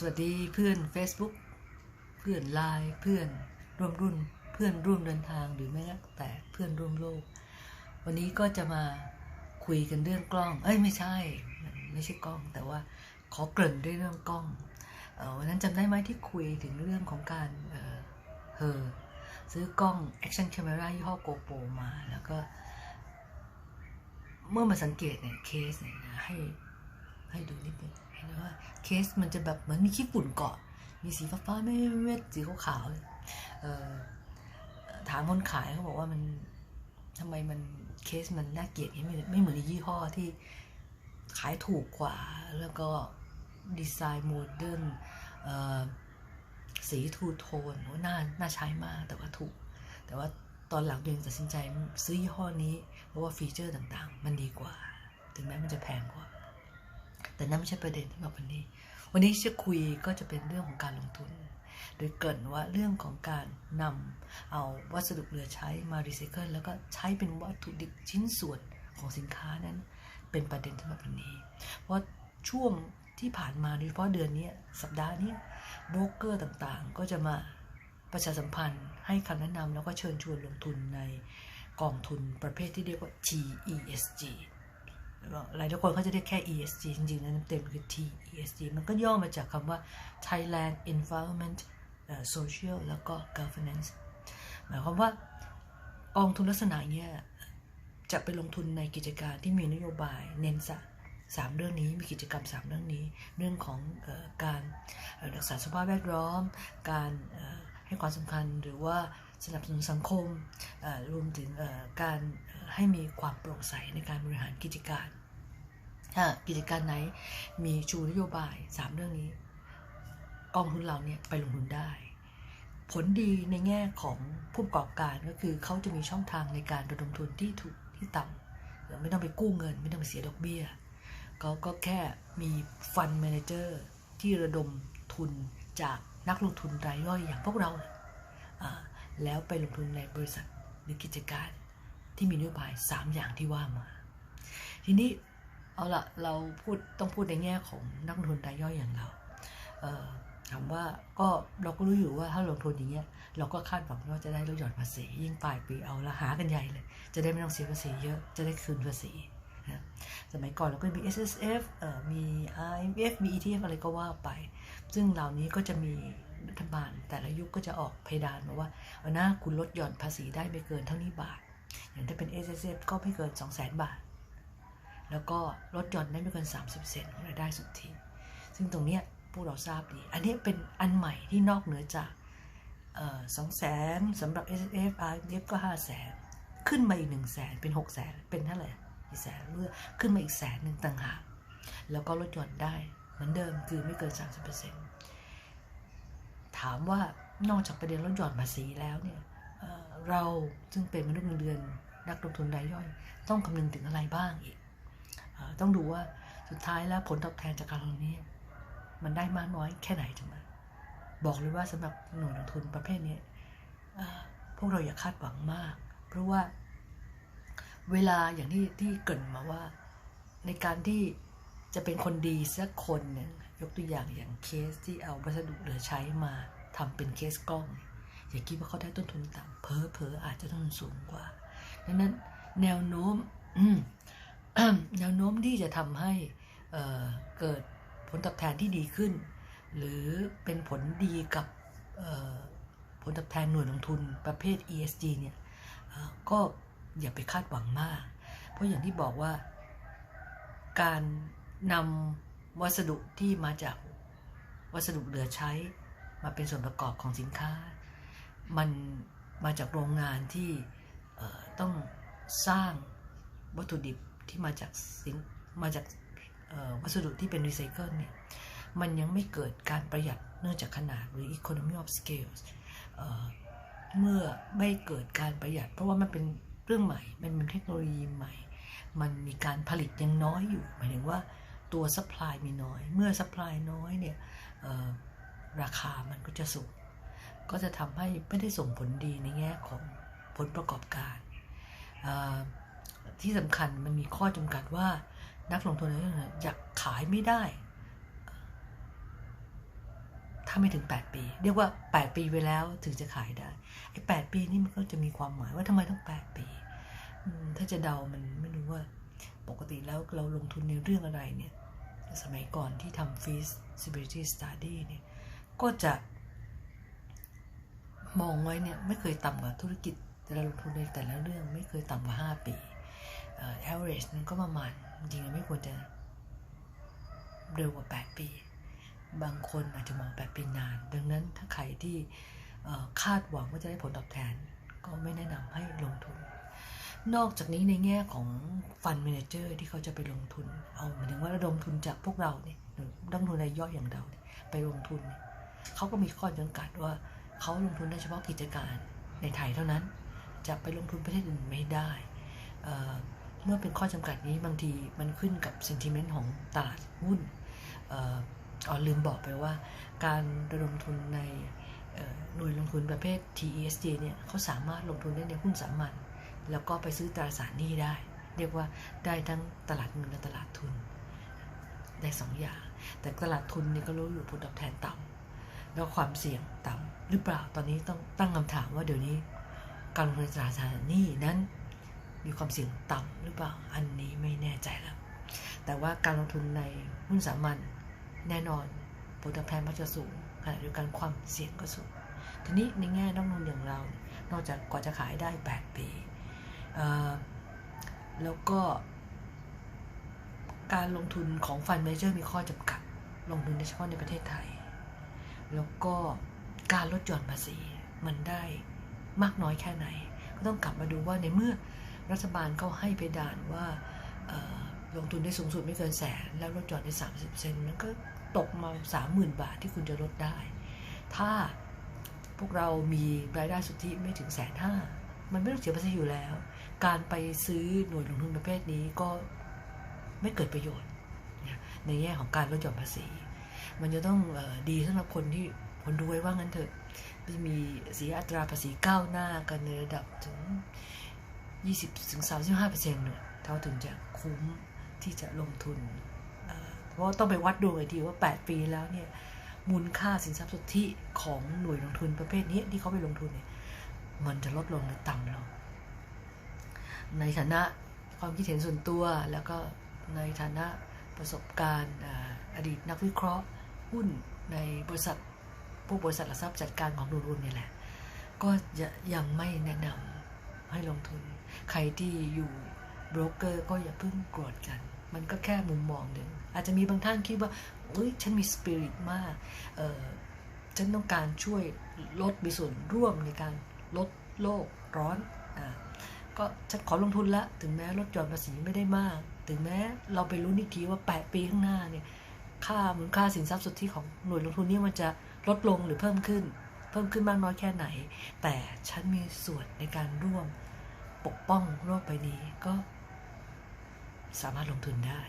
สวัสดีเพื่อน Facebook เพื่อนไลน์เพื่อนร่วมรุ่น เพื่อนร่วมเดินทางหรือแม้แต่เพื่อนร่วมโลก วันนี้ก็จะมาคุยกันเรื่องกล้อง เอ้ยไม่ใช่ ไม่ใช่กล้อง แต่ว่าขอเกริ่นด้วยเรื่องกล้องออวันนั้นจำได้ไหมที่คุยถึงเรื่องของการเออเฮอซื้อกล้อง Action Camera ยี่ห้อโกโปรมาแล้วก็ เมื่อมาสังเกตเนี่ยเคสเนี่ยให้ให้ดูนิดนึง ว่าเคสมันจะแบบเหมือนมีขี้ฝุ่นเกาะ มีสีฟ้าๆไม่เม็ดสีขาวๆถามคนขายเขาบอกว่ามันทำไมมันเคสมันน่าเกลียดไม่ไม่เหมือนในยี่ห้อที่ขายถูกกว่า แล้วก็ดีไซน์โมเดิร์นสีทูโทนโอ้น่าน่าใช้มากแต่ว่าถูก แต่ว่าตอนหลังตัวเองตัดสินใจซื้อยี่ห้อนี้ เพราะว่าฟีเจอร์ต่างๆ มันดีกว่า ถึงแม้มันจะแพงกว่า แต่นั่นไม่ใช่ประเด็นสำหรับวันนี้ วันนี้จะคุยก็จะเป็นเรื่องของการลงทุน โดยเกรินว่าเรื่องของการนำเอาวัสดุเหลือใช้มารีไซเคิลแล้วก็ใช้เป็นวัตถุดิบชิ้นส่วนของสินค้านั้น เป็นประเด็นสำหรับวันนี้ เพราะช่วงที่ผ่านมาโดยเฉพาะเดือนนี้สัปดาห์นี้โบรกเกอร์ต่างๆ ก็จะมาประชาสัมพันธ์ให้คำแนะนำแล้วก็เชิญชวนลงทุนในกองทุนประเภทที่เรียกว่า TESG หลายทุกคนเขาจะเรียกแค่ ESG จริงๆนะเต็มคือ TESG มันก็ย่อมาจากคำว่า Thailand Environment Social แล้วก็ Governance หมายความว่ากองทุนลักษณะเนี้ยจะไปลงทุนในกิจการที่มีนโยบายเน้นสะสามเรื่องนี้มีกิจกรรมสามเรื่องนี้ เรื่องของอการรักษาสภาพแวดล้อม การให้ความสำคัญหรือว่า สนับสนุนสังคมรวมถึงการให้มีความโปร่งใสในการบริหารกิจการถ้ากิจการไหนมีชูนโยบาย 3 เรื่องนี้ กองทุนเราเนี่ยไปลงทุนได้ ผลดีในแง่ของผู้ประกอบการก็คือเขาจะมีช่องทางในการระดมทุนที่ถูกที่ต่ำไม่ต้องไปกู้เงิน ไม่ต้องไปเสียดอกเบี้ยเขาก็แค่มีฟัน d ม a นเจอร์ที่ระดมทุนจากนักลงทุนรายย่อยอย่างพวกเราเนี่ยอ่า แล้วไปลงทุนในบริษัทหรือกิจการที่มีนโยบาย 3 อย่างที่ว่ามา ทีนี้เอาละเราพูดต้องพูดในแง่ของนักลงทุนรายย่อยอย่างเราเถามว่าก็เราก็รู้อยู่ว่าถ้าลงทุนอย่างเงี้ยเราก็คาดหวังว่าจะได้ลดหย่อนภาษี ยิ่งปลายปีเอาละหากันใหญ่เลย จะได้ไม่ต้องเสียภาษีเยอะจะได้คืนภาษีนะสมัยก่อนเราก็มี S S F เอ่อมี I M F มี E T F อะไรก็ว่าไป ซึ่งเหล่านี้ก็จะมี รัฐบาล แต่ละยุคก็จะออกเพดานมาว่าเอานะคุณลดหย่อนภาษีได้ไม่เกินเท่านี้บาท อย่างถ้าเป็น S S F ก็ไม่เกิน 2 0 0 0 0 0 บาท แล้วก็ลดหย่อนได้ไม่เกิน 30%ของรายได้สุทธิ ซึ่งตรงเนี้ยพวกเราทราบดี อันนี้เป็นอันใหม่ที่นอกเหนือจากสองแสนสำหรับ S F R F ก็ห้าแสนขึ้นมาอีกหนึ่งแสนเป็นหกแสนเป็นเท่าไหร่กี่แสนเมื่อขึ้นมาอีกแสนหนึ่งต่างหากแล้วก็ลดหย่อนได้เหมือนเดิมคือไม่เกิน 30% ถามว่านอกจากประเด็นลดหย่อนภาษีแล้วเนี่ยเราซึ่งเป็นมนุษย์เงินเดือนนักลงทุนรายย่อย ต้องคำนึงถึงอะไรบ้างอีกต้องดูว่าสุดท้ายแล้วผลตอบแทนจากการลงนี้ มันได้มากน้อยแค่ไหนจังมาบอกเลยว่าสำหรับหน่วยลงทุนประเภทนี้พวกเราอย่าคาดหวังมาก เพราะว่าเวลาอย่างที่ที่เกินมาว่าในการที่ จะเป็นคนดีสักคนหนึ่งยกตัวอย่างอย่างเคสที่เอาวัสดุเหลือใช้มาทำเป็นเคสกล้อง อย่าคิดว่าเขาได้ต้นทุนต่ำเพอเพออาจจะต้นทุนสูงกว่าดังนั้นแนวโน้มแนวโน้มที่จะทำให้เอ่อเกิดผลตอบแทนที่ดีขึ้น หรือเป็นผลดีกับผลตอบแทนหน่วยลงทุนประเภท ESG เนี่ยก็อย่าไปคาดหวังมาก เพราะอย่างที่บอกว่าการ นำวัสดุที่มาจากวัสดุเหลือใช้มาเป็นส่วนประกอบของสินค้า มันมาจากโรงงานที่ต้องสร้างวัตถุดิบที่มาจากสินมาจากวัสดุที่เป็นรีไซเคิลเนี่ย มันยังไม่เกิดการประหยัดเนื่องจากขนาดหรือ economy of scale เเมื่อไม่เกิดการประหยัด เพราะว่ามันเป็นเรื่องใหม่ มันเป็นเทคโนโลยีใหม่ มันมีการผลิตยังน้อยอยู่ หมายถึงว่า ตัว supply มีน้อย เมื่อ supply น้อยเนี่ยราคามันก็จะสูง ก็จะทำให้ไม่ได้ส่งผลดีในแง่ของผลประกอบการ ที่สำคัญมันมีข้อจำกัดว่านักลงทุนอยากขายไม่ได้ ถ้าไม่ถึง 8 ปี เรียกว่า 8 ปีไปแล้วถึงจะขายได้ไอ้8ปีนี่มันก็จะมีความหมายว่าทำไมต้อง 8 ปี ถ้าจะเดามันไม่รู้ว่าปกติแล้วเราลงทุนในเรื่องอะไรเนี่ย สมัยก่อนที่ทำ feasibility study เนี่ยก็จะมองไว้เนี่ยไม่เคยต่ำกว่าธุรกิจแต่เราลงทุนในแต่ละเรื่องไม่เคยต่ำกว่า 5 ปีเอ่อ average นั้นก็ประมาณจริงๆไม่ควรจะเร็วกว่า 8 ปี บางคนอาจจะมอง 8 ปีนาน ดังนั้นถ้าใครที่คาดหวังว่าจะได้ผลตอบแทนก็ไม่แนะนำให้ลงทุน นอกจากนี้ในแง่ของฟัน d มนเจอร์ที่เขาจะไปลงทุน เอาหมายถึงว่าระดมทุนจากพวกเราเนี่ยหรือนักลงทุนรายย่อยอย่างเราเนี่ยไปลงทุนเนเขาก็มีข้อจำกัดว่าเขาลงทุนได้เฉพาะกิจการในไทยเท่านั้น จะไปลงทุนประเทศอื่นไม่ได้เเมื่อเป็นข้อจำกัดนี้บางทีมันขึ้นกับ sentiment ของตลาดหุ้นอ๋อลืมบอกไปว่า การระดมทุนในหน่วยลงทุนประเภท TESG เนี่ยเขาสามารถลงทุนได้ในหุ้นสามัญ แล้วก็ไปซื้อตราสารหนี้ได้ เรียกว่าได้ทั้งตลาดเงินและตลาดทุน ได้สองอย่าง แต่ตลาดทุนนี่ก็รู้อยู่ผลตอบแทนต่ำแล้วความเสี่ยงต่ำหรือเปล่าตอนนี้ต้องตั้งคำถามว่าเดี๋ยวนี้ การลงทุนตราสารหนี้นั้น มีความเสี่ยงต่ำหรือเปล่าอันนี้ไม่แน่ใจแล้ว แต่ว่าการลงทุนในหุ้นสามัญแน่นอนผลตอบแทนมักจะสูงขณะเดียวกันความเสี่ยงก็สูงทีนี้ในแง่นักลงทุนอย่างเรา นอกจากกว่าจะขายได้ 8 ปี แล้วก็การลงทุนของฟันเมเจอร์มีข้อจำกัด ลงทุนเฉพาะในประเทศไทย แล้วก็การลดหย่อนภาษีมันได้มากน้อยแค่ไหน ก็ต้องกลับมาดูว่าในเมื่อรัฐบาลเขาให้เพดานว่าลงทุนได้สูงสุดไม่เกินแสน แล้วลดหย่อนได้30เซนมันก็ตกมา30,000บาทที่คุณจะลดได้ ถ้าพวกเรามีรายได้สุทธิไม่ถึงแสนห้า มันไม่ต้องเสียภาษีอยู่แล้ว การไปซื้อหน่วยลงทุนประเภทนี้ก็ไม่เกิดประโยชน์ ในแง่ของการลดหย่อนภาษี มันจะต้องออดีสำหรับคนที่คนรวยว่างั้นเถอะจะมีเสียอัตราภาษีก้าวหน้ากันในระดับถึง 20ถึง35เปอร์เซ็นต์เนี่ยเท่าถึงจะคุ้มที่จะลงทุน เพราะต้องไปวัดดูอีกทีว่า 8 ปีแล้วเนี่ยมูลค่าสินทรัพย์สุทธิของหน่วยลงทุนประเภทนี้ที่เขาไปลงทุนเนี่ย มันจะลดลงหรือต่ำลง ในฐานะความคิดเห็นส่วนตัวแล้วก็ในฐานะประสบการณ์อดีตนักวิเคราะห์หุ้นในบริษัทพวกบริษัทหลักทรัพย์จัดการของดูรุนนี่แหละ ก็ยังไม่แนะนำให้ลงทุน ใครที่อยู่โบรกเกอร์ก็อย่าเพิ่งโกรธกัน มันก็แค่มุมมองหนึ่ง อาจจะมีบางท่านคิดว่าเอ้ยฉันมีสปิริตมาก เออฉันต้องการช่วยลดมีส่วนร่วมในการ ลดโลกร้อนอ่าก็ฉันขอลงทุนละถึงแม้ลดหย่อนภาษีไม่ได้มาก ถึงแม้เราไปรู้นิทีว่า 8 ปีข้างหน้าเนี่ยค่ามูลค่าสินทรัพย์สุทธิของหน่วยลงทุนนี้มันจะลดลงหรือเพิ่มขึ้น เพิ่มขึ้นมากน้อยแค่ไหน แต่ฉันมีส่วนในการร่วมปกป้องโลกใบนี้ก็สามารถลงทุนได้